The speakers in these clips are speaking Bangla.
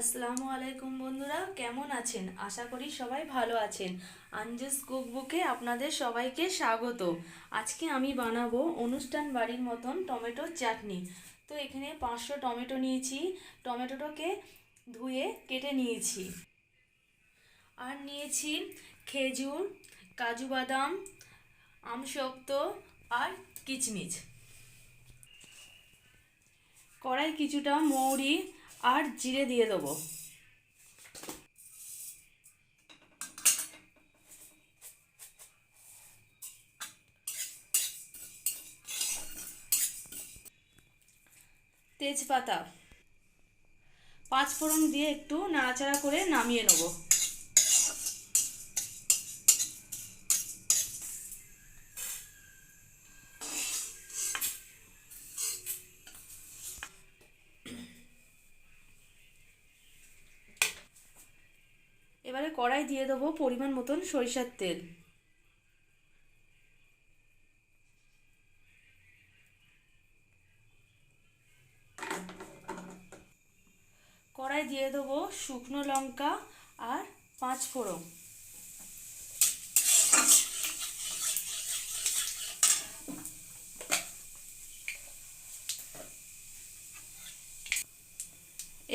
আসসালামু আলাইকুম বন্ধুরা, কেমন আছেন? আশা করি সবাই ভালো আছেন। আঞ্জুস কুকবুকে আপনাদের সবাইকে স্বাগত। আজকে আমি বানাবো অনুষ্ঠান বাড়ির মতন টমেটোর চাটনি। তো এখানে পাঁচশো টমেটো নিয়েছি। টমেটোটাকে ধুয়ে কেটে নিয়েছি। আর নিয়েছি খেজুর, কাজু বাদাম, আমশক্ত আর কিচমিচ। কড়াই কিছুটা মৌরি আর জিরে দিয়ে দেবো। তেজপাতা। পাঁচ ফোড়ন দিয়ে একটু নাড়াচাড়া করে নামিয়ে নেব। এবারে কড়াই দিয়ে দেবো পরিমাণ মতন সরিষার তেল। কড়াই দিয়ে দেবো শুকনো লঙ্কা আর পাঁচ ফোড়ন।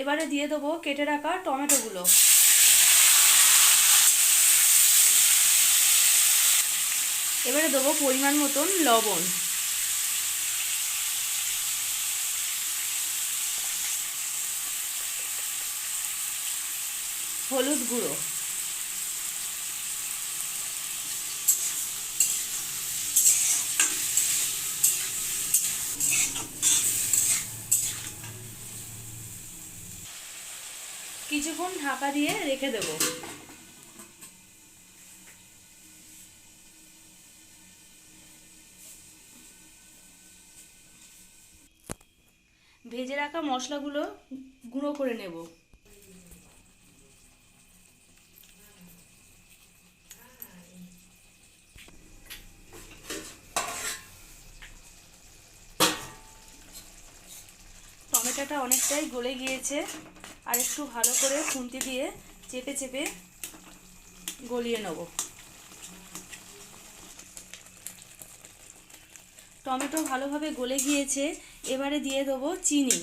এবারে দিয়ে দেবো কেটে রাখা টমেটোগুলো। এবারে দেবো পরিমাণ মতন লবণ। হলুদ গুঁড়ো। কিছুক্ষণ ঢাকা দিয়ে রেখে দেবো। ভেজে রাখা মশলাগুলো গুঁড়ো করে নেব। টমেটোটা অনেকটাই গলে গিয়েছে, আর একটু ভালো করে খুন্তি দিয়ে চেপে চেপে গলিয়ে নেব। টমেটো ভালোভাবে গলে গিয়েছে এবারে দিয়ে দেবো চিনি।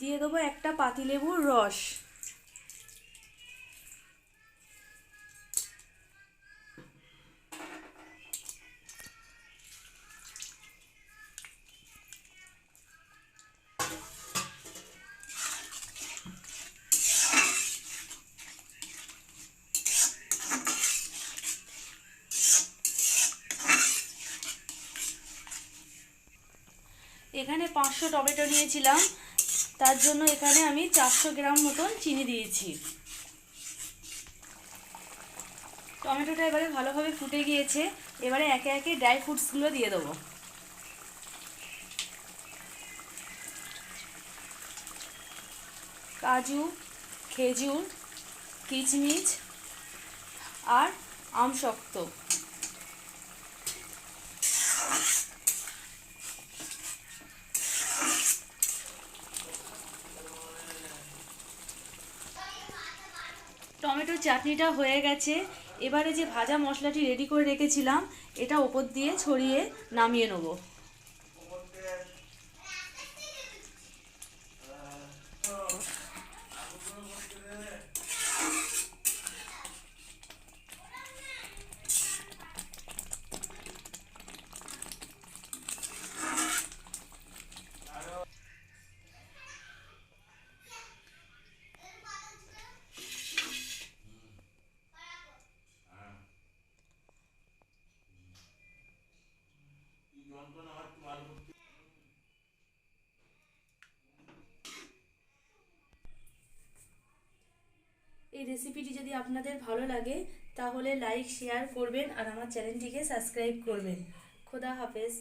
দিয়ে দেবো একটা পাতিলেবুর রস। এখানে পাঁচশো টমেটো নিয়েছিলাম। তার জন্য এখানে আমি চারশো গ্রাম মতন চিনি দিয়েছি। টমেটোটা এবারে ভালোভাবে ফুটে গিয়েছে। এবারে একে একে ড্রাই ফ্রুটসগুলো দিয়ে দেবো। কাজু, খেজুর, কিচমিচ আর আমশক্ত। চাটনিটা হয়ে গেছে। এবারে যে ভাজা মশলাটি রেডি করে রেখেছিলাম, এটা ওপর দিয়ে ছড়িয়ে নামিয়ে নেব। এই রেসিপিটি যদি আপনাদের ভালো লাগে, তাহলে লাইক শেয়ার করবেন আর আমার চ্যানেলটিকে সাবস্ক্রাইব করবেন। খোদা হাফেজ।